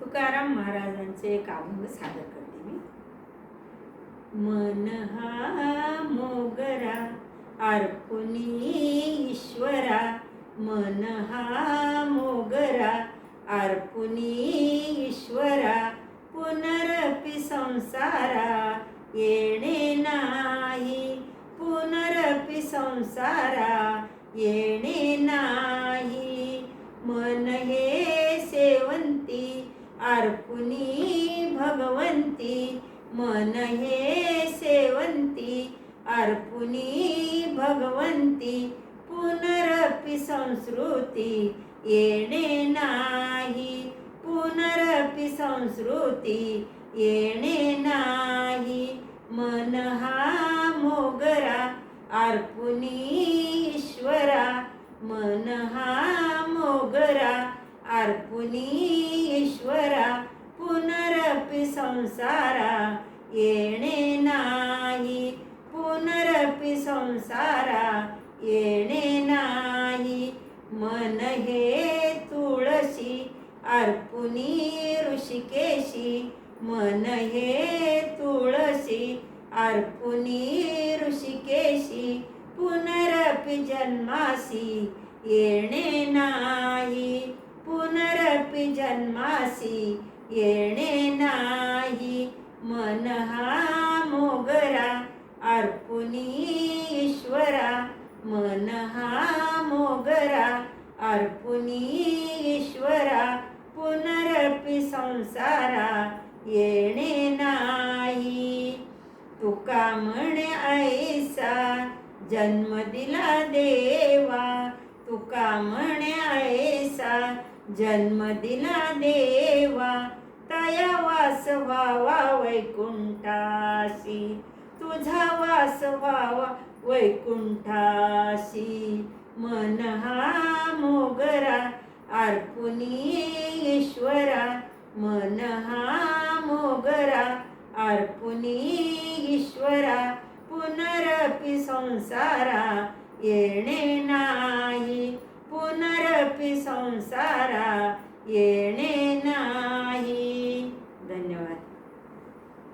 तुकाराम महाराजांचे एक अभंग सादर करते मी. मन हा मोगरा अर्पुनी ईश्वरा मन हा मोगरा अर्पुनी ईश्वरा पुनरपि संसारा येणे नाही पुनरपि संसारा येणे नाही. मन हे सेवंती अर्पुनी भगवंती मन हे सेवंती. अर्पुनी भगवंती पुनरपि संस्कृती. येणे नाही पुनरपि संस्कृती. येणे नाही मन हा मोगरा. अर्पुनी ईश्वरा मन हा मोगरा. अर्पुनी ईश्वरा पुनरपि संसारा येणे नाही. पुनरपि संसारा येणे नाही. मन हे तुळशी अर्पुनी ऋषिकेशी. मन हे तुळशी अर्पुनी ऋषिकेशी. पुनरपि जन्मासी येणे नाही. पुनरपि जन्मासी येणे नाही. मन हा मोगरा अर्पुनी ईश्वरा मन हा मोगरा अर्पुनी ईश्वरा पुनरपि संसारा येणे नाही. तुका म्हणे ऐसा जन्म दिला देवा. तुका म्हणे जन्म दिला देवा तया वास व्हावा वैकुंठाशी. तुझा वास व्हावा वैकुंठाशी. मन हा मोगरा अर्पुनी ईश्वरा. मन हा मोगरा अर्पुनी ईश्वरा. पुनरपि संसारा येणे ना पुनरपि संसारा येणे नाही